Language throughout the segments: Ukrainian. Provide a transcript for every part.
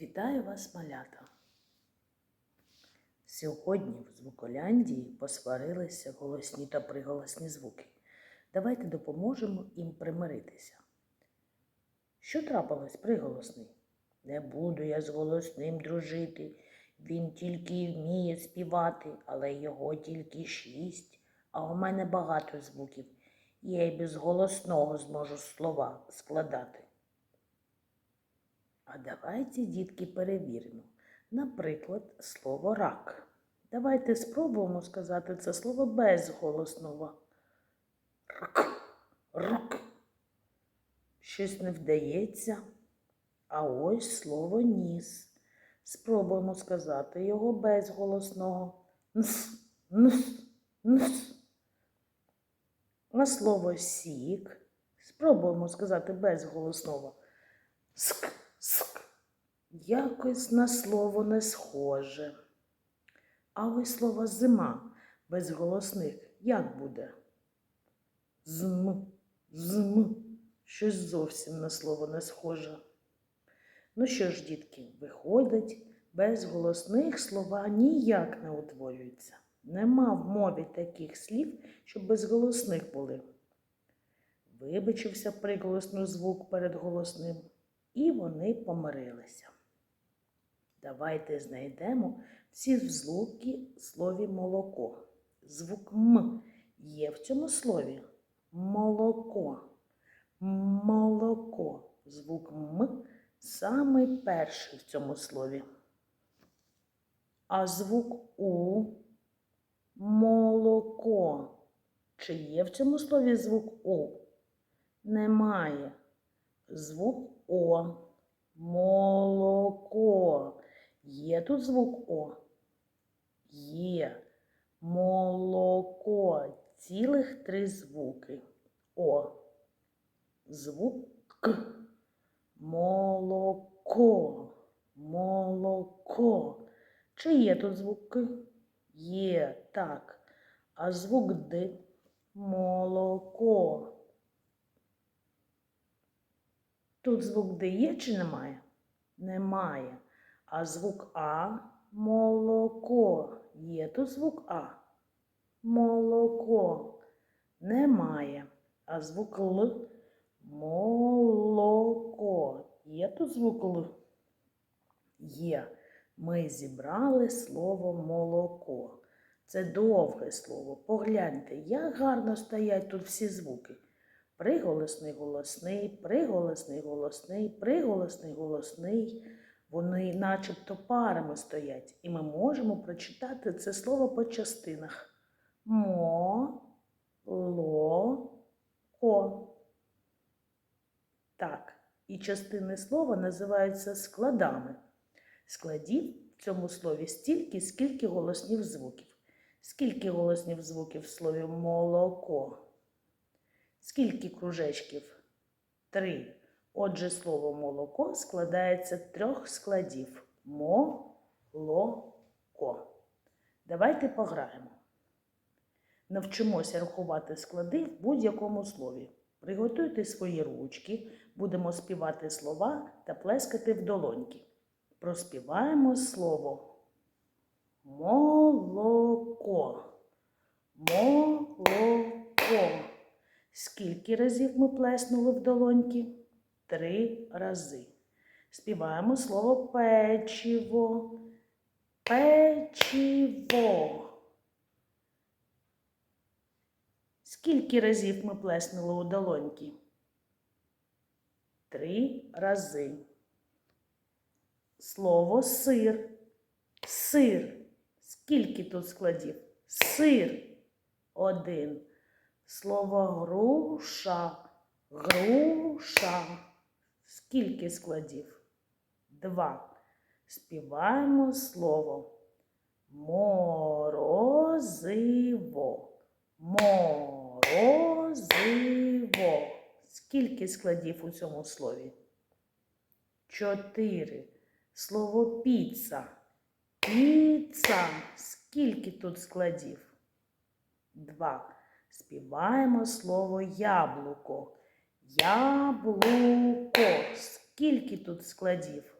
Вітаю вас, малята! Сьогодні в Звуколяндії посварилися голосні та приголосні звуки. Давайте допоможемо їм примиритися. Що трапилось приголосний? Не буду я з голосним дружити. Він тільки вміє співати, але його тільки шість, а у мене багато звуків. Я й без голосного зможу слова складати. А давайте, дітки, перевіримо. Наприклад, слово рак. Давайте спробуємо сказати це слово без голосного. Рк, рк. Щось не вдається. А ось слово ніс. Спробуємо сказати його без голосного. Нс, нс, нс. А слово сік. Спробуємо сказати без голосного. Ск, ск. Якось на слово не схоже. А ось слово зима без голосних як буде? Зм, зм. Щось зовсім на слово не схоже. Ну що ж, дітки, виходить, без голосних слова ніяк не утворюються. Нема в мові таких слів, щоб без голосних були. Вибачився приголосний звук перед голосним, і вони помирилися. Давайте знайдемо всі звуки в слові молоко. Звук М є в цьому слові. Молоко. Молоко. Звук М самий перший в цьому слові. А звук У молоко. Чи є в цьому слові звук О? Немає. Звук О. Молоко. Є тут звук О? Є. Молоко. Цілих три звуки. О. Звук К. Молоко. Молоко. Чи є тут звук? Є, так. А звук Д. Молоко. Тут звук Д є чи немає? Немає. А звук А молоко. Є тут звук А. Молоко. Немає. А звук Л молоко. Є тут звук Л? Є. Ми зібрали слово молоко. Це довге слово. Погляньте, як гарно стоять тут всі звуки. Приголосний, голосний, приголосний, голосний, приголосний, голосний. Вони начебто парами стоять, і ми можемо прочитати це слово по частинах. Мо, ло, ко. Так, і частини слова називаються складами. Складів в цьому слові стільки, скільки голоснів звуків. Скільки голоснів звуків в слові молоко? Скільки кружечків? Три. Отже, слово молоко складається з трьох складів. Мо-ло-ко. Давайте пограємо. Навчимося рахувати склади в будь-якому слові. Приготуйте свої ручки, будемо співати слова та плескати в долоньки. Проспіваємо слово молоко. Молоко. Скільки разів ми плеснули в долоньки? Три рази. Співаємо слово печиво. Печиво. Скільки разів ми плеснули у долоньки? Три рази. Слово сир. Сир. Скільки тут складів? Сир. Один. Слово груша. Груша. Скільки складів? Два. Співаємо слово морозиво. Морозиво. Скільки складів у цьому слові? Чотири. Слово піца. Піца. Скільки тут складів? Два. Співаємо слово яблуко. Яблуко. Скільки тут складів?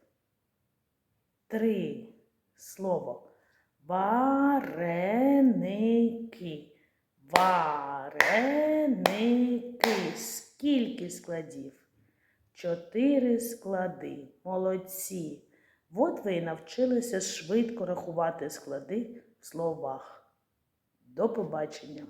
три. Слово. Вареники. Вареники. Скільки складів? Чотири склади. Молодці. От ви і навчилися швидко рахувати склади в словах. До побачення!